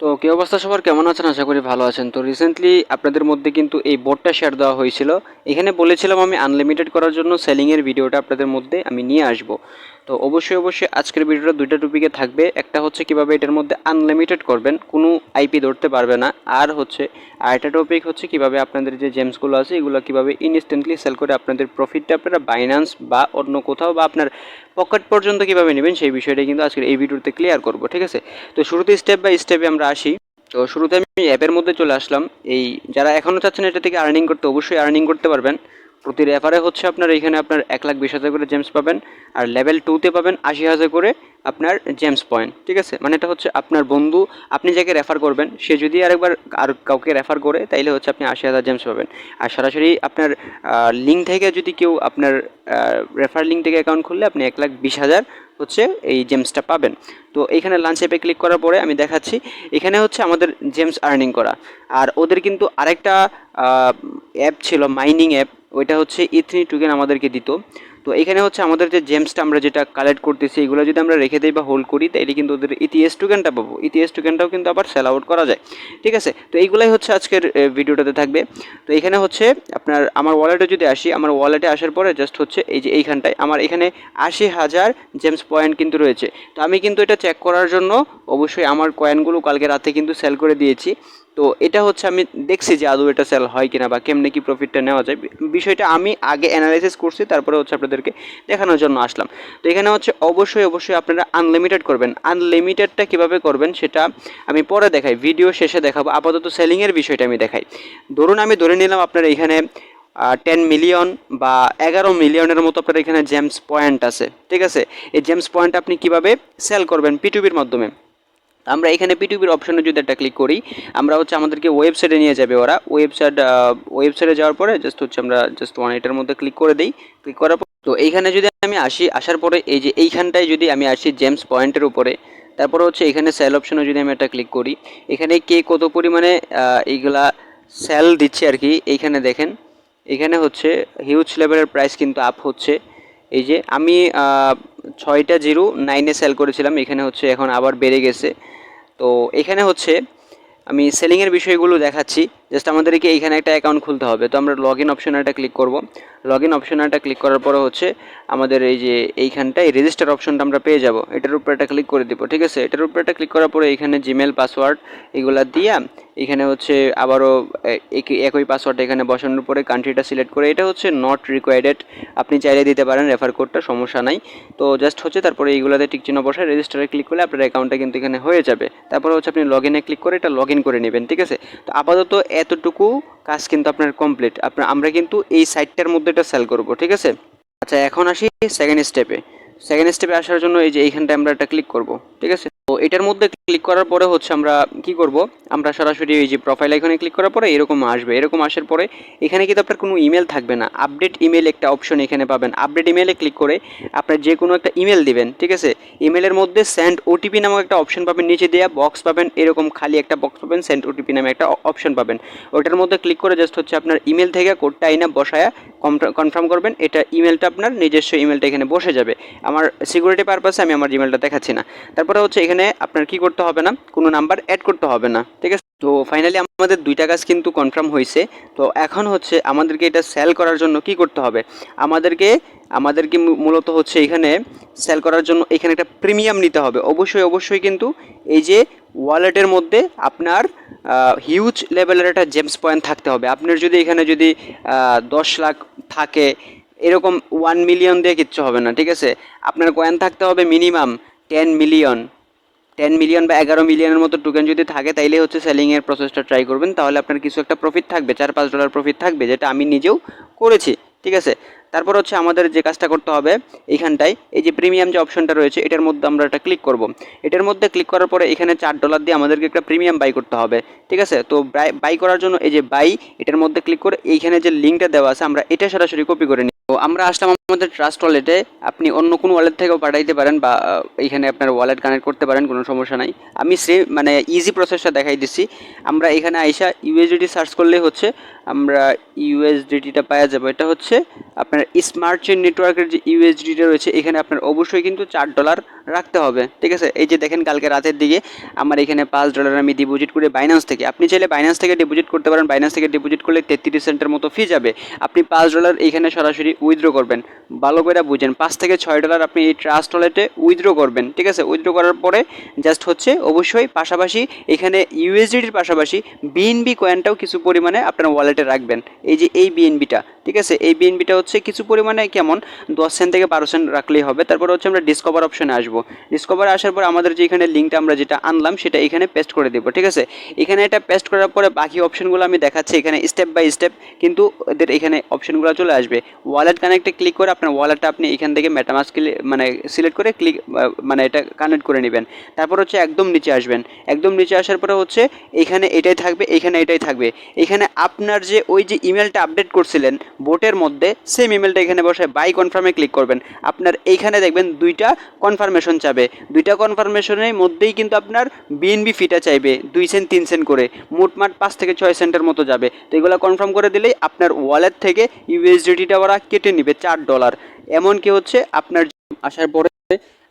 তো কি অবস্থা সবার? কেমন আছেন? আশা করি ভালো আছেন। তো রিসেন্টলি আপনাদের মধ্যে কিন্তু এই বোর্ডটা শেয়ার দেওয়া হয়েছিল। এখানে বলেছিলাম আমি আনলিমিটেড করার জন্য সেলিংয়ের ভিডিওটা আপনাদের মধ্যে আমি নিয়ে আসব। তো অবশ্যই অবশ্যই আজকের ভিডিওটা দুইটা টপিকে থাকবে। একটা হচ্ছে কীভাবে এটার মধ্যে আনলিমিটেড করবেন, কোনো আইপি ধরতে পারবে না। আর হচ্ছে, আর একটা টপিক হচ্ছে কীভাবে আপনাদের যে জেমসগুলো আছে, এগুলো কীভাবে ইনস্ট্যান্টলি সেল করে আপনাদের প্রফিটটা আপনারা বাইন্যান্স বা অন্য কোথাও বা আপনার পকেট পর্যন্ত কীভাবে নেবেন, সেই বিষয়টা কিন্তু আজকের এই ভিডিওতে ক্লিয়ার করব, ঠিক আছে? তো শুরুতে স্টেপ বাই স্টেপে আমরা আসি। তো শুরুতে আমি অ্যাপের মধ্যে চলে আসলাম। এই যারা এখনও চাচ্ছেন এটা থেকে আর্নিং করতে, অবশ্যই আর্নিং করতে পারবেন। প্রতি রেফারে হচ্ছে আপনার এখানে আপনার এক লাখ বিশ হাজার করে জেমস পাবেন আর লেভেল টুতে পাবেন আশি হাজার করে আপনার জেমস পয়েন্ট ঠিক আছে? মানে এটা হচ্ছে আপনার বন্ধু, আপনি যাকে রেফার করবেন, সে যদি আরেকবার আর কাউকে রেফার করে, তাইলে হচ্ছে আপনি আশি হাজার জেমস পাবেন। আর সরাসরি আপনার লিঙ্ক থেকে যদি কেউ আপনার রেফার লিঙ্ক থেকে অ্যাকাউন্ট খুললে আপনি এক লাখ বিশ হাজার হচ্ছে এই জেমসটা পাবেন। তো এইখানে লাঞ্চ অ্যাপে ক্লিক করার পরে আমি দেখাচ্ছি, এখানে হচ্ছে আমাদের জেমস আর্নিং করা। আর ওদের কিন্তু আরেকটা অ্যাপ ছিল মাইনিং অ্যাপ ওইটা হচ্ছে ইথনি টুকেন আমাদেরকে দিত। তো এখানে হচ্ছে আমাদের যে জেমসটা আমরা যেটা কালেক্ট করতেছি, এগুলো যদি আমরা রেখে দিই বা হোল্ড করি, তাইলে কিন্তু ওদের ইতিএস টোকেনটা পাবো। ইতিএস টোকেনটাও কিন্তু আবার সেল আউট করা যায়। ঠিক আছে? তো এইগুলাই হচ্ছে আজকের ভিডিওটাতে থাকবে। তো এখানে হচ্ছে আপনার আমার ওয়ালেটে যদি আসি, আমার ওয়ালেটে আসার পরে জাস্ট হচ্ছে এই যে এইখানটায়, আমার এখানে আশি হাজার জেমস পয়েন্ট কিন্তু রয়েছে। তো আমি কিন্তু এটা চেক করার জন্য অবশ্যই আমার কয়েনগুলো কালকে রাতে কিন্তু সেল করে দিয়েছি। তো এটা হচ্ছে আমি দেখছি যে আদৌ এটা সেল হয় কিনা বা কেমনে কি প্রফিটটা নেওয়া যায়। বিষয়টা আমি আগে অ্যানালাইসিস করছি, তারপরে হচ্ছে আপনাদেরকে দেখানোর জন্য আসলাম। তো এখানে হচ্ছে অবশ্যই অবশ্যই আপনারা আনলিমিটেড করবেন। আনলিমিটেডটা কীভাবে করবেন সেটা আমি পরে দেখাই ভিডিও শেষে দেখাবো। আপাতত সেলিংয়ের বিষয়টা আমি দেখাই। ধরুন আমি ধরে নিলাম আপনার এখানে টেন মিলিয়ন বা এগারো মিলিয়নের মতো আপনার এখানে জেমস পয়েন্ট আছে, ঠিক আছে? এই জেমস পয়েন্ট আপনি কীভাবে সেল করবেন পিটুবির মাধ্যমে? আমরা এখানে পিটুবির অপশনে যদি একটা ক্লিক করি, আমরা হচ্ছে আমাদেরকে ওয়েবসাইটে নিয়ে যাবে ওরা। ওয়েবসাইট ওয়েবসাইটে যাওয়ার পরে জাস্ট হচ্ছে আমরা জাস্ট ওয়ান এটার মধ্যে ক্লিক করে দিই। ক্লিক করার পর তো এইখানে যদি আমি আসি, আসার পরে এই যে এইখানটায় যদি আমি আসি জেমস পয়েন্টের উপরে, তারপরে হচ্ছে এখানে সেল অপশনে যদি আমি একটা ক্লিক করি, এখানে কে কত পরিমাণে এইগুলা সেল দিচ্ছে আর কি, এইখানে দেখেন। এখানে হচ্ছে হিউজ লেভেলের প্রাইস কিন্তু আপ হচ্ছে। এই যে আমি ছয়টা জিরো নাইনে সেল করেছিলাম, এখানে হচ্ছে এখন আবার বেড়ে গেছে। তো এখানে হচ্ছে আমি সেলিংয়ের বিষয়গুলো দেখাচ্ছি। জাস্ট আমাদেরকে এইখানে একটা অ্যাকাউন্ট খুলতে হবে। তো আমরা লগ ইন অপশনে একটা ক্লিক করব। লগ ইন অপশনে একটা ক্লিক করার পরে হচ্ছে আমাদের এই যে এইখানটায় রেজিস্টার অপশনটা আমরা পেয়ে যাব। এটার উপরে একটা ক্লিক করে দিব, ঠিক আছে? এটার উপরে একটা ক্লিক করার পরে এখানে জিমেল পাসওয়ার্ড এগুলা দিয়া এখানে হচ্ছে আবারও একই- পাসওয়ার্ড এখানে বসানোর পরে কান্ট্রিটা সিলেক্ট করে এটা হচ্ছে নট রিকোয়ার্ডেড আপনি চাইলে দিতে পারেন রেফার কোডটা সমস্যা নাই। তো জাস্ট হচ্ছে তারপরে এইগুলোতে টিক চিহ্ন বসায় রেজিস্টারে ক্লিক করলে আপনার অ্যাকাউন্টটা কিন্তু এখানে হয়ে যাবে। তারপরে হচ্ছে আপনি লগ ইনে ক্লিক করে এটা লগ ইন করে নেবেন, ঠিক আছে? তো আপাতত এতটুকু কাজ কিন্তু আপনার কমপ্লিট আপনার, আমরা কিন্তু এই সাইটটার মধ্যে এটা সেল করব, ঠিক আছে? আচ্ছা এখন আসি সেকেন্ড স্টেপে সেকেন্ড স্টেপে আসার জন্য এই যে এইখানটায় আমরা একটা ক্লিক করব, ঠিক আছে? তো এটার মধ্যে ক্লিক করার পরে হচ্ছে আমরা কি করব? আমরা সরাসরি এই যে প্রোফাইল আইকনে ক্লিক করার পরে এরকম আসবে। এরকম আসার পরে এখানে কিন্তু আপনার কোনো ইমেল থাকবে না। আপডেট ইমেল একটা অপশন এখানে পাবেন। আপডেট ইমেলে ক্লিক করে আপনার যে কোনো একটা ইমেল দিবেন, ঠিক আছে? ইমেলের মধ্যে সেন্ড ওটিপি নামক একটা অপশন পাবেন। নিচে দেওয়া বক্স পাবেন। এরকম খালি একটা বক্স পাবেন সেন্ড ওটিপি নামে একটা অপশন পাবেন। ওটার মধ্যে ক্লিক করে জাস্ট হচ্ছে আপনার ইমেল থেকে কোডটা আইনা বসায়া কনফার্ম করবেন। এটা ইমেলটা আপনার নিজস্ব ইমেলটা এখানে বসে যাবে। আমার সিকিউরিটি পারপাসে আমি আমার জিমেলটা দেখাচ্ছি না। তারপরে হচ্ছে এখানে আপনার কি করতে হবে না, কোনো নাম্বার অ্যাড করতে হবে না, ঠিক আছে? তো ফাইনালি আমাদের দুইটা কাজ কিন্তু কনফার্ম হয়েছে তো এখন হচ্ছে আমাদেরকে এটা সেল করার জন্য কি করতে হবে? আমাদেরকে আমাদেরকে মূলত হচ্ছে এখানে সেল করার জন্য এখানে একটা প্রিমিয়াম নিতে হবে। অবশ্যই অবশ্যই কিন্তু এই যে ওয়ালেটের মধ্যে আপনার হিউজ লেভেলের একটা জেমস পয়েন্ট থাকতে হবে। আপনার যদি এখানে যদি দশ লাখ থাকে এরকম ওয়ান মিলিয়ন দিয়ে কিচ্ছু হবে না, ঠিক আছে? আপনার কয়েন থাকতে হবে minimum ten million ten million বা এগারো মিলিয়নের মতো টোকেন যদি থাকে তাইলে হচ্ছে সেলিংয়ের প্রসেসটা ট্রাই করবেন। তাহলে আপনার কিছু একটা প্রফিট থাকবে, চার পাঁচ ডলার প্রফিট থাকবে, যেটা আমি নিজেও করেছি, ঠিক আছে? তারপর হচ্ছে আমাদের যে কাজটা করতে হবে এইখানটায় এই যে প্রিমিয়াম যে অপশনটা রয়েছে এটার মধ্যে আমরা একটা ক্লিক করব। এটার মধ্যে ক্লিক করার পরে এখানে চার ডলার দিয়ে আমাদেরকে একটা প্রিমিয়াম বাই করতে হবে ঠিক আছে? তো বাই করার জন্য এই যে বাই এটার মধ্যে ক্লিক করে এইখানে যে লিঙ্কটা দেওয়া আছে আমরা এটা সরাসরি কপি করে নিই। তো আমরা আসলাম আমাদের ট্রাস্ট ওয়ালেটে আপনি অন্য কোনো ওয়ালেট থেকেও পাঠাইতে পারেন বা আহ, এইখানে আপনার ওয়ালেট কানেক্ট করতে পারেন কোনো সমস্যা নাই। আমি সে মানে ইজি প্রসেসটা দেখাই দিচ্ছি। আমরা এখানে আইসা ইউএসডিটি সার্চ করলেই হচ্ছে আমরা ইউএসডিটিটা পাওয়া যাবে। এটা হচ্ছে আপনার স্মার্ট চেন নেটওয়ার্কের যে ইউএসডিটা রয়েছে এখানে আপনার অবশ্যই কিন্তু চার ডলার রাখতে হবে, ঠিক আছে? এই যে দেখেন কালকে রাতের দিকে আমার এখানে পাঁচ ডলার আমি ডিপোজিট করে বাইন্যান্স থেকে, আপনি চাইলে বাইন্যান্স থেকে ডিপোজিট করতে পারেন বাইন্যান্স থেকে ডিপোজিট করলে তেত্রিশ সেন্টের মতো ফি যাবে। আপনি পাঁচ ডলার এইখানে সরাসরি উইথড্র করবেন। ভালো করে বুঝেন, পাঁচ থেকে ছয় ডলার আপনি এই ট্রাস্ট ওয়ালেটে উইথড্র করবেন, ঠিক আছে? উইথড্র করার পরে জাস্ট হচ্ছে অবশ্যই পাশাপাশি এখানে ইউএসডিটির পাশাপাশি বিএনবি কয়েনটাও কিছু পরিমাণে আপনার ওয়ালেটে রাখবেন। এই যে এই বিএনবিটা ঠিক আছে? এই বিএনবিটা হচ্ছে কিছু পরিমাণে কেমন? দশ সেন্ট থেকে বারো সেন্ট রাখলেই হবে। তারপর হচ্ছে আমরা ডিসকভার অপশনে আসব। ডিসকভার আসার পর আমাদের যে এখানে লিঙ্কটা আমরা যেটা আনলাম, সেটা এখানে পেস্ট করে দেবো, ঠিক আছে? এখানে এটা পেস্ট করার পরে বাকি অপশনগুলো আমি দেখাচ্ছি এখানে স্টেপ বাই স্টেপ কিন্তু ওদের এখানে অপশনগুলো চলে আসবে। ওয়ালেট কানেক্টে ক্লিক করে আপনার ওয়ালেটটা আপনি এখান থেকে মেটামাস্ক মানে সিলেক্ট করে ক্লিক মানে এটা কানেক্ট করে নেবেন। তারপর হচ্ছে একদম নিচে আসবেন। একদম নিচে আসার পরে হচ্ছে এখানে এটাই থাকবে, এখানে এটাই থাকবে। এখানে আপনার যে ওই যে ইমেলটা আপডেট করছিলেন বোটের মধ্যে সেম ইমেলটা এখানে বসে বাই কনফার্মে ক্লিক করবেন। আপনার এইখানে দেখবেন দুইটা কনফার্মেশন চাবে। দুইটা কনফার্মেশনের মধ্যেই কিন্তু আপনার বিএনবি ফিটা চাইবে, দুই সেন্ট তিন সেন্ট করে। মোটমাট পাঁচ থেকে ছয় সেন্টের মতো যাবে। তো এগুলো কনফার্ম করে দিলেই আপনার ওয়ালেট থেকে ইউএসডিটিটা ওরা কেটে নেবে, চার ডলার এমনকি হচ্ছে আপনার আসার পরে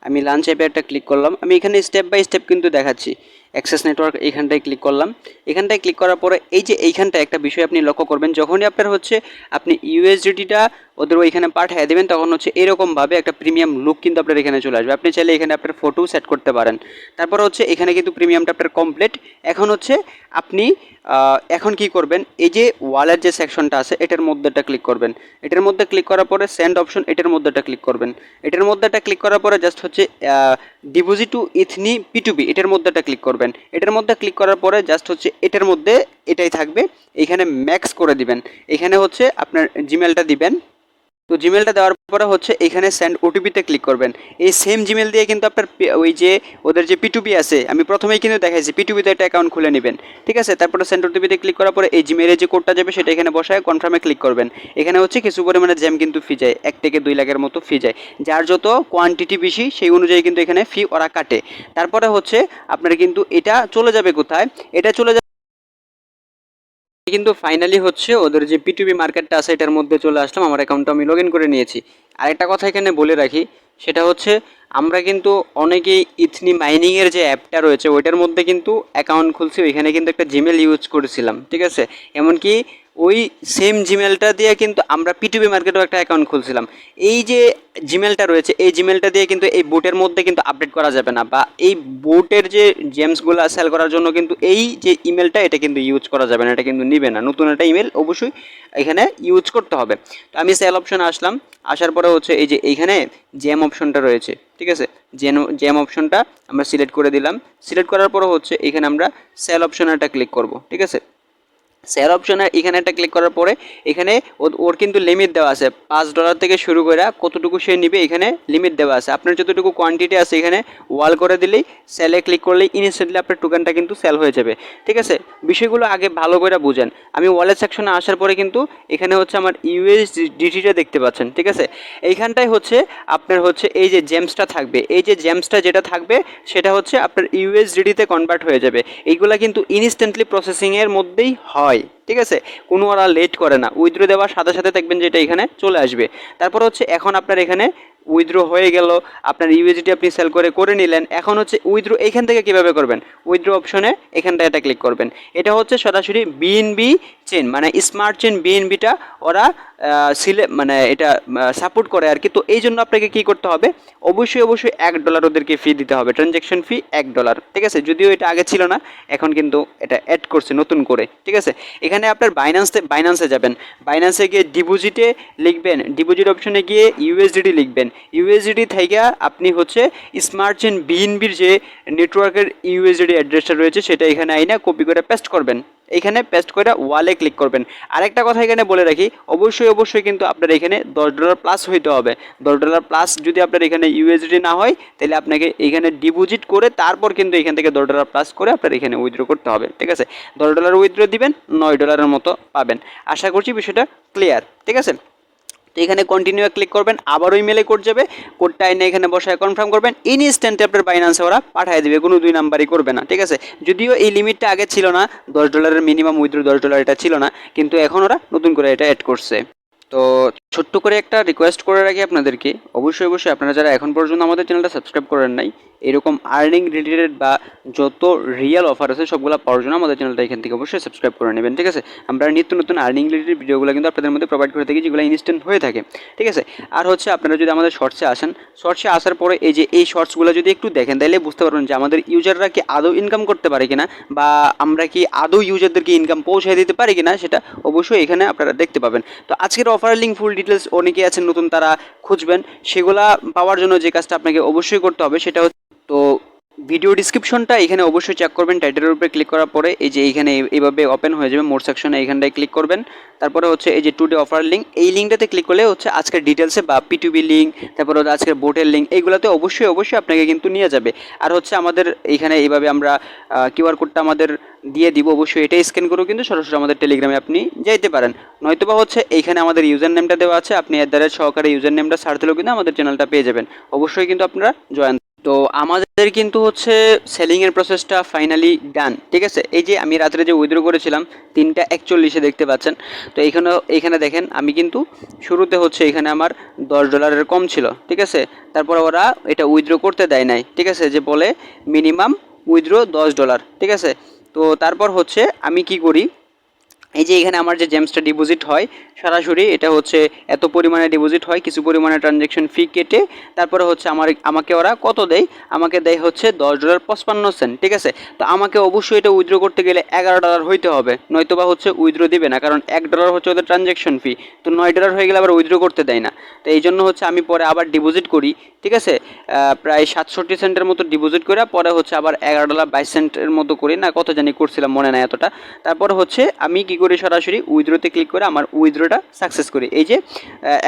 আমি লাঞ্চ অ্যাপে একটা ক্লিক করলাম। আমি এখানে স্টেপ বাই স্টেপ কিন্তু দেখাচ্ছি। অ্যাক্সেস নেটওয়ার্ক এইখানটায় ক্লিক করলাম। এখানটায় ক্লিক করার পরে এই যে এইখানটায় একটা বিষয় আপনি লক্ষ্য করবেন, যখনই আপনার হচ্ছে আপনি ইউএসডিটিটা ওদের ওইখানে পাঠিয়ে দেবেন, তখন হচ্ছে এরকমভাবে একটা প্রিমিয়াম লুক কিন্তু আপনার এখানে চলে আসবে। আপনি চাইলে এখানে আপনার ফটো সেট করতে পারেন। তারপর হচ্ছে এখানে কিন্তু প্রিমিয়ামটা আপনার কমপ্লিট এখন হচ্ছে আপনি এখন কি করবেন, এই যে ওয়ালের যে সেকশনটা আছে, এটার মধ্যেটা ক্লিক করবেন। এটার মধ্যে ক্লিক করার পরে সেন্ড অপশন এটার মধ্যেটা ক্লিক করবেন। এটার মধ্যেটা ক্লিক করার পরে জাস্ট হচ্ছে ডিপোজিট টু ইথনি পিটুবি এটার মধ্যেটা ক্লিক করবেন। এটার মধ্যে ক্লিক করার পরে জাস্ট হচ্ছে এটার মধ্যে এটাই থাকবে। এখানে ম্যাক্স করে দিবেন। এখানে হচ্ছে আপনার জিমেলটা দিবেন। তো জিমেলটা দেওয়ার পরে হচ্ছে এখানে সেন্ড ওটিপিতে ক্লিক করবেন। এই সেম জিমেল দিয়ে কিন্তু আপনার ওই যে ওদের যে পিটুপি আছে, আমি প্রথমেই কিন্তু দেখাইছি পিটুপিতে একটা অ্যাকাউন্ট খুলে নেবেন, ঠিক আছে? তারপরে সেন্ড ওটিপিতে ক্লিক করার পরে এই জিমেলের যে কোডটা যাবে সেটা এখানে বসায় কনফার্মে ক্লিক করবেন। এখানে হচ্ছে কিছু পরিমাণে জ্যাম কিন্তু ফি যায়, এক থেকে দুই লাখের মতো ফি যায়। যার যত কোয়ান্টিটি বেশি, সেই অনুযায়ী কিন্তু এখানে ফি ওরা কাটে। তারপরে হচ্ছে আপনার কিন্তু এটা চলে যাবে কোথায়? এটা চলে যাবে কিন্তু ফাইনালি হচ্ছে ওদের যে পিটুবি মার্কেটটা আছে, এটার মধ্যে চলে আসলাম। আমার অ্যাকাউন্টটা আমি লগ ইন করে নিয়েছি। আরেকটা কথা এখানে বলে রাখি, সেটা হচ্ছে আমরা কিন্তু অনেকেই ইথনি মাইনিংয়ের যে অ্যাপটা রয়েছে, ওইটার মধ্যে কিন্তু অ্যাকাউন্ট খুলছি। ওইখানে কিন্তু একটা জিমেল ইউজ করেছিলাম, ঠিক আছে? এমনকি ওই সেম জিমেলটা দিয়ে কিন্তু আমরা পিটুবি মার্কেটেও একটা অ্যাকাউন্ট খুলছিলাম। এই যে জিমেলটা রয়েছে, এই জিমেলটা দিয়ে কিন্তু এই বোটের মধ্যে কিন্তু আপডেট করা যাবে না বা এই বোটের যে জেমসগুলো সেল করার জন্য কিন্তু এই যে ইমেলটা এটা কিন্তু ইউজ করা যাবে না, এটা কিন্তু নিবে না। নতুন একটা ইমেল অবশ্যই এখানে ইউজ করতে হবে। তো আমি সেল অপশন আসলাম, আসার পরে হচ্ছে এই যে এইখানে জ্যাম অপশনটা রয়েছে, ঠিক আছে? জেন জ্যাম অপশনটা আমরা সিলেক্ট করে দিলাম। সিলেক্ট করার পরে হচ্ছে এখানে আমরা সেল অপশনে একটা ক্লিক করব, ঠিক আছে? সেল অপশনে এখানে একটা ক্লিক করার পরে এখানে ওর কিন্তু লিমিট দেওয়া আছে। পাঁচ ডলার থেকে শুরু করে কতটুকু সে নিবে এখানে লিমিট দেওয়া আছে। আপনার যতটুকু কোয়ান্টিটি আছে এখানে ওয়াল করে দিলেই সেলে ক্লিক করলেই ইনস্ট্যান্টলি আপনার টোকেনটা কিন্তু সেল হয়ে যাবে। ঠিক আছে? বিষয়গুলো আগে ভালো করে বুঝেন। আমি ওয়ালেট সেকশনে আসার পরে কিন্তু এখানে হচ্ছে আমার ইউএসডিটিটা দেখতে পাচ্ছেন। ঠিক আছে? এইখানটায় হচ্ছে আপনার হচ্ছে এই যে জেমসটা থাকবে। এই যে জেমসটা যেটা থাকবে, সেটা হচ্ছে আপনার ইউএসডিটিতে কনভার্ট হয়ে যাবে। এইগুলা কিন্তু ইনস্ট্যান্টলি প্রসেসিংয়ের মধ্যেই হয়। ঠিক আছে? কোনো ওরা লেট করে না। উইথড্রো দেওয়ার সাথে সাথে দেখবেন যে এটা এখানে চলে আসবে। তারপর হচ্ছে এখন আপনার এখানে উইথড্রো হয়ে গেল। আপনার ইউএসডি আপনি সেল করে করে নিলেন। এখন হচ্ছে উইথড্রো এইখান থেকে কীভাবে করবেন? উইথড্রো অপশনে এখানটা এটা ক্লিক করবেন। এটা হচ্ছে সরাসরি বিএনবি চেন মানে স্মার্ট চেন বিএনবিটা ওরা সিলে মানে এটা সাপোর্ট করে আর কি। তো এই জন্য আপনাকে কী করতে হবে? অবশ্যই অবশ্যই এক ডলার ওদেরকে ফি দিতে হবে। ট্রানজ্যাকশন ফি এক ডলার ঠিক আছে? যদিও এটা আগে ছিল না, এখন কিন্তু এটা অ্যাড করছে নতুন করে, ঠিক আছে? এখানে আপনার বাইন্যান্সে বাইন্যান্সে যাবেন। বাইন্যান্সে গিয়ে ডিপোজিটে লিখবেন। ডিপোজিট অপশনে গিয়ে ইউএসডিটি লিখবেন। ইউএসডিটি থেকে আপনি হচ্ছে স্মার্ট চেন বিএনবির যে নেটওয়ার্কের ইউএসডিটি অ্যাড্রেসটা রয়েছে, সেটা এখানে আইনা কপি করে পেস্ট করবেন। এইখানে পেস্ট করে ওয়ালে ক্লিক করবেন। আরেকটা কথা এখানে বলে রাখি, অবশ্যই অবশ্যই কিন্তু আপনার এখানে দশ ডলার প্লাস হইতে হবে। দশ ডলার প্লাস যদি আপনার এখানে ইউএসডি না হয়, তাহলে আপনাকে এখানে ডিপোজিট করে তারপর কিন্তু এখান থেকে দশ ডলার প্লাস করে আপনার এখানে উইথড্র করতে হবে, ঠিক আছে? দশ ডলার উইথড্র দিবেন, নয় ডলারের মতো পাবেন। আশা করছি বিষয়টা ক্লিয়ার ঠিক আছে? তো এখানে কন্টিনিউ ক্লিক করবেন আবারও ইমেলে কোড যাবে। কোডটা এনে এখানে বসায় কনফার্ম করবেন ইনস্ট্যান্টে আপনার বাইন্যান্সে ওরা পাঠিয়ে দেবে, কোনো দুই নাম্বারই করবে না, ঠিক আছে? যদিও এই লিমিটটা আগে ছিল না, দশ ডলারের মিনিমাম উইথড্র দশ ডলার এটা ছিল না, কিন্তু এখন ওরা নতুন করে এটা অ্যাড করছে। তো ছোট্ট করে একটা রিকোয়েস্ট করে রাখি আপনাদেরকে। অবশ্যই অবশ্যই আপনারা যারা এখন পর্যন্ত আমাদের চ্যানেলটা সাবস্ক্রাইব করেন নাই, এরকম আর্নিং রিলেটেড বা যত রিয়েল অফার আছে সবগুলো পাওয়ার জন্য আমাদের চ্যানেলটা এখান থেকে অবশ্যই সাবস্ক্রাইব করে নেবেন, ঠিক আছে? আমরা নিত্য নতুন আর্নিং রিলেটেড ভিডিওগুলো কিন্তু আপনাদের মধ্যে প্রোভাইড করে থাকি, যেগুলো ইনস্ট্যান্ট হয়ে থাকে, ঠিক আছে? আর হচ্ছে আপনারা যদি আমাদের শর্টসে আসেন শর্টসে আসার পরে এই যে এই শর্টসগুলো যদি একটু দেখেন তাহলে বুঝতে পারবেন যে আমাদের ইউজাররা কি আদৌ ইনকাম করতে পারে কিনা, বা আমরা কি আদৌ ইউজারদেরকে ইনকাম পৌঁছে দিতে পারি কিনা, সেটা অবশ্যই এখানে আপনারা দেখতে পাবেন। তো আজকের অফার লিঙ্ক ফুল ডিটেলস অনেকেই আছেন নতুন তারা খুঁজবেন। সেগুলা পাওয়ার জন্য যে কাজটা আপনাকে অবশ্যই করতে হবে সেটা হচ্ছে তো ভিডিও ডিসক্রিপশনটা এখানে অবশ্যই চেক করবেন। টাইটেলের উপরে ক্লিক করার পরে এই যে এইখানে এই- এইভাবে ওপেন হয়ে যাবে, মোর সেকশনে এইখানটায় ক্লিক করবেন। তারপরে হচ্ছে এই যে টুডে অফার লিঙ্ক এই লিঙ্কটাতে ক্লিক করলে হচ্ছে আজকের ডিটেলসে বা পিটুবি লিঙ্ক তারপরে আজকের বোটের লিঙ্ক এইগুলোতে অবশ্যই অবশ্যই আপনাকে কিন্তু নিয়ে যাবে। আর হচ্ছে আমাদের এইখানে এইভাবে আমরা কিউআর কোডটা আমাদের দিয়ে দিব, অবশ্যই এটাই স্ক্যান করেও কিন্তু সরাসরি আমাদের টেলিগ্রামে আপনি যাইতে পারেন। নয়তোবা হচ্ছে এইখানে আমাদের ইউজার নেমটা দেওয়া আছে, আপনি এর দ্বারা সহকারে ইউজার নেমটা সার্চ দিলেও কিন্তু আমাদের চ্যানেলটা পেয়ে যাবেন। অবশ্যই কিন্তু আপনারা জয়েন তো আমাদের কিন্তু হচ্ছে সেলিংয়ের প্রসেসটা ফাইনালি ডান ঠিক আছে? এই যে আমি রাত্রে যে উইথড্র করেছিলাম, তিনটা একচল্লিশে দেখতে পাচ্ছেন। তো এইখানে এইখানে দেখেন, আমি কিন্তু শুরুতে হচ্ছে এখানে আমার দশ ডলারের কম ছিল, ঠিক আছে? তারপরে ওরা এটা উইথড্র করতে দেয় নাই, ঠিক আছে? যে বলে মিনিমাম উইথড্র দশ ডলার ঠিক আছে? তো তারপর হচ্ছে আমি কি করি? এই যে এখানে আমার যে জেমসটা ডিপোজিট হয় সরাসরি এটা হচ্ছে এত পরিমাণে ডিপোজিট হয়, কিছু পরিমাণে ট্রানজ্যাকশন ফি কেটে, তারপরে হচ্ছে আমার, আমাকে ওরা কত দেয়? আমাকে দেয় হচ্ছে দশ ডলার পঁচপান্ন সেন্ট ঠিক আছে? তো আমাকে অবশ্যই এটা উইথড্র করতে গেলে এগারো ডলার হইতে হবে নয়তোবা হচ্ছে উইথড্র দিবে না, কারণ এক ডলার হচ্ছে ওদের ট্রানজ্যাকশন ফি তো নয় ডলার হয়ে গেলে আবার উইথড্র করতে দেয় না। তো এই জন্য হচ্ছে আমি পরে আবার ডিপোজিট করি, ঠিক আছে? প্রায় সাতষট্টি সেন্টের মতো ডিপোজিট করে, পরে হচ্ছে আবার এগারো ডলার বাইশ সেন্টের মতো করি, না কত জানি করছিলাম, মনে নাই এতটা। তারপর হচ্ছে আমি কি করি সরাসরি উইথড্রোতে ক্লিক করে আমার উইথড্রোটা সাকসেস করি। এই যে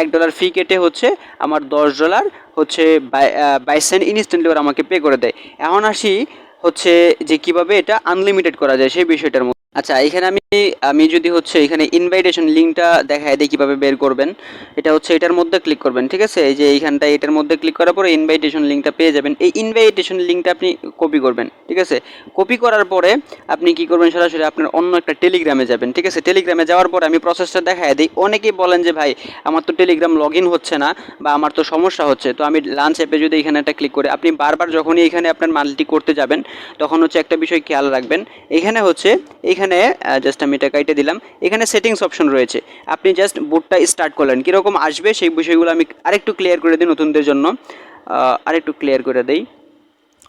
এক ডলার ফি কেটে হচ্ছে আমার দশ ডলার হচ্ছে বাইশ সেন্ট ইনস্ট্যান্টলি ওরা আমাকে পে করে দেয়। এখন আসি হচ্ছে যে কীভাবে এটা আনলিমিটেড করা যায় সেই বিষয়টার আচ্ছা এখানে আমি আমি যদি হচ্ছে এখানে ইনভাইটেশন লিঙ্কটা দেখায় দিই কীভাবে বের করবেন, এটা হচ্ছে এটার মধ্যে ক্লিক করবেন, ঠিক আছে? এই যে এইখানটায় এটার মধ্যে ক্লিক করার পরে ইনভাইটেশন লিঙ্কটা পেয়ে যাবেন। এই ইনভাইটেশন লিঙ্কটা আপনি কপি করবেন, ঠিক আছে? কপি করার পরে আপনি কি করবেন সরাসরি আপনার অন্য একটা টেলিগ্রামে যাবেন, ঠিক আছে? টেলিগ্রামে যাওয়ার পরে আমি প্রসেসটা দেখায় দিই। অনেকেই বলেন যে, ভাই, আমার তো টেলিগ্রাম লগ ইন হচ্ছে না বা আমার তো সমস্যা হচ্ছে। তো আমি লাঞ্চ অ্যাপে যদি এখানে একটা ক্লিক করে, আপনি বারবার যখনই এখানে আপনার মাল্টি করতে যাবেন, তখন হচ্ছে একটা বিষয় খেয়াল রাখবেন। এখানে হচ্ছে, এখানে জাস্ট আমি এটা কাইটে দিলাম। এখানে সেটিংস অপশন রয়েছে। আপনি জাস্ট বুটটা স্টার্ট করলেন। কীরকম আসবে সেই বিষয়গুলো আমি আরেকটু ক্লিয়ার করে দিই নতুনদের জন্য। আরেকটু ক্লিয়ার করে দেই।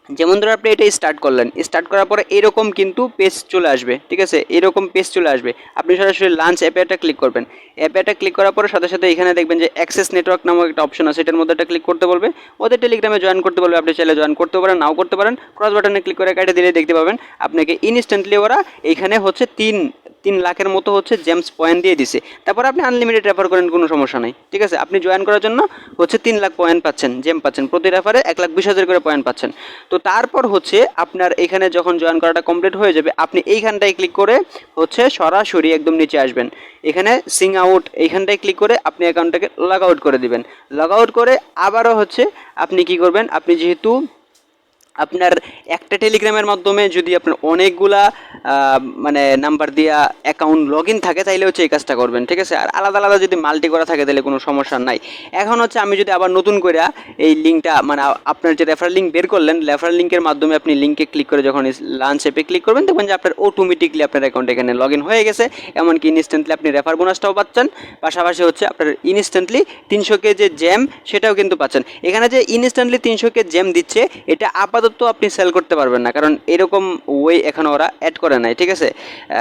যেমন ধরো আপনি এটা স্টার্ট করলেন। স্টার্ট করার পরে এরকম কিন্তু পেজ চলে আসবে, ঠিক আছে? এরকম পেজ চলে আসবে। আপনি সরাসরি লাঞ্চ অ্যাপে একটা ক্লিক করবেন। অ্যাপে একটা ক্লিক করার পরে সাথে সাথে এখানে দেখবেন যে অ্যাক্সেস নেটওয়ার্ক নামক একটা অপশন আছে, এটার মধ্যে একটা ক্লিক করতে বলবে। ওদের টেলিগ্রামে জয়েন করতে বলবে, আপনি চাইলে জয়েন করতে পারেন, নাও করতে পারেন। ক্রস বাটনে ক্লিক করে কেটে দিলে দেখতে পাবেন আপনাকে ইনস্ট্যান্টলি ওরা এখানে হচ্ছে তিন তিন লাখের মতো হচ্ছে জেমস পয়েন্ট দিয়ে দিছে। তারপর আপনি আনলিমিটেড রেফার করেন, কোনো সমস্যা নেই, ঠিক আছে? আপনি জয়েন করার জন্য হচ্ছে তিন লাখ পয়েন্ট পাচ্ছেন জেম পাচ্ছেন। প্রতি রেফারে এক লাখ বিশ হাজার করে পয়েন্ট পাচ্ছেন। তো তারপর হচ্ছে আপনার এখানে যখন জয়েন করাটা কমপ্লিট হয়ে যাবে, আপনি এইখানটায় ক্লিক করে হচ্ছে সরাসরি একদম নিচে আসবেন। এখানে সিং আউট এইখানটায় ক্লিক করে আপনি অ্যাকাউন্টটাকে লগ আউট করে দিবেন। লগ আউট করে আবারও হচ্ছে আপনি কি করবেন? আপনি যেহেতু আপনার একটা টেলিগ্রামের মাধ্যমে যদি আপনার অনেকগুলা মানে নাম্বার দিয়া অ্যাকাউন্ট লগ ইন থাকে, তাইলে হচ্ছে এই কাজটা করবেন, ঠিক আছে? আর আলাদা আলাদা যদি মাল্টি করা থাকে তাহলে কোনো সমস্যা নাই। এখন হচ্ছে আমি যদি আবার নতুন করে এই লিঙ্কটা মানে আপনার যে রেফার লিঙ্ক বের করলেন রেফার লিঙ্কের মাধ্যমে আপনি লিঙ্কে ক্লিক করে যখন লাঞ্চ অ্যাপে ক্লিক করবেন, দেখবেন যে আপনার অটোমেটিকলি আপনার অ্যাকাউন্ট এখানে লগ ইন হয়ে গেছে। এমনকি ইনস্ট্যান্টলি আপনি রেফার বোনাসটাও পাচ্ছেন। পাশাপাশি হচ্ছে আপনার ইনস্ট্যান্টলি তিনশো কে যে জ্যাম সেটাও কিন্তু পাচ্ছেন। এখানে যে ইনস্ট্যান্টলি তিনশো কে জ্যাম দিচ্ছে, এটা আপাতত আপনি সেল করতে পারবেন না। কারণ এরকম ওয়ে এখন ওরা অ্যাড করে নাই, ঠিক আছে?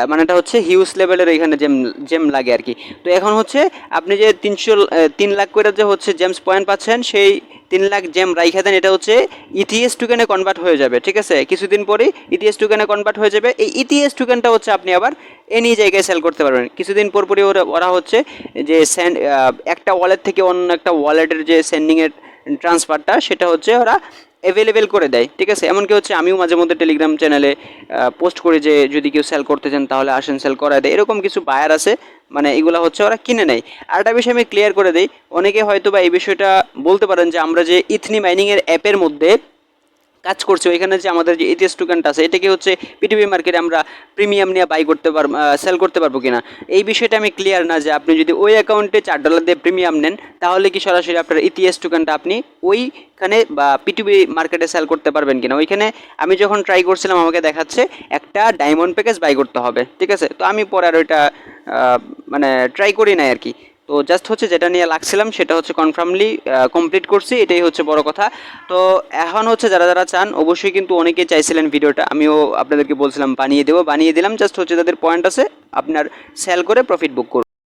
মানে এটা হচ্ছে হিউজ লেভেলের এখানে জেম জেম লাগে আর কি। তো এখন হচ্ছে আপনি যে তিনশো তিন লাখ করে যে হচ্ছে জেমস পয়েন্ট পাচ্ছেন, সেই তিন লাখ জেম রাইখা দেন, এটা হচ্ছে ইটিএস টুকেনে কনভার্ট হয়ে যাবে, ঠিক আছে? কিছুদিন পরেই ইটিএস টুকেনে কনভার্ট হয়ে যাবে। এই ইটিএস টুকেনটা হচ্ছে আপনি আবার এনি জায়গায় সেল করতে পারবেন। কিছুদিন পর পরই ওরা ওরা হচ্ছে যে সেন্ড একটা ওয়ালেট থেকে অন্য একটা ওয়ালেটের যে সেন্ডিংয়ের ট্রান্সফারটা সেটা হচ্ছে ওরা অ্যাভেলেবেল করে দেয়, ঠিক আছে? এমনকি হচ্ছে আমিও মাঝে মধ্যে টেলিগ্রাম চ্যানেলে পোস্ট করি যে যদি কেউ সেল করতে চান তাহলে আসেন সেল করায় দেয়। এরকম কিছু বায়ার আছে মানে এগুলো হচ্ছে ওরা কিনে নেয়। আর একটা বিষয় আমি ক্লিয়ার করে দিই, অনেকে হয়তো বা এই বিষয়টা বলতে পারেন যে আমরা যে ইথনি মাইনিংয়ের অ্যাপের মধ্যে কাজ করছে ওইখানে যে আমাদের যে ইতিহাস টোকেনটা আছে, এটাকে হচ্ছে পিটিপি মার্কেটে আমরা প্রিমিয়াম নিয়ে বাই করতে পারব সেল করতে পারব কিনা। এই বিষয়টা আমি ক্লিয়ার না যে আপনি যদি ওই অ্যাকাউন্টে চার ডলার দিয়ে প্রিমিয়াম নেন, তাহলে কি সরাসরি আপনার ইতিহাস টোকেনটা আপনি ওইখানে বা পিটিপি মার্কেটে সেল করতে পারবেন কিনা। ওইখানে আমি যখন ট্রাই করছিলাম, আমাকে দেখাচ্ছে একটা ডায়মন্ড প্যাকেজ বাই করতে হবে, ঠিক আছে? তো আমি পরে আর ওইটা মানে ট্রাই করি নাই আর কি। তো জাস্ট হচ্ছে যেটা নিয়ে লাগছিলাম সেটা হচ্ছে কনফার্মলি কমপ্লিট করছি, এটাই হচ্ছে বড় কথা। তো এখন হচ্ছে যারা যারা চান, অবশ্যই কিন্তু অনেকেই চাইছিলেন ভিডিওটা। আমিও আপনাদেরকে বলছিলাম বানিয়ে দেবো, বানিয়ে দিলাম জাস্ট হচ্ছে তাদের পয়েন্ট আছে, আপনার সেল করে প্রফিট বুক করুন।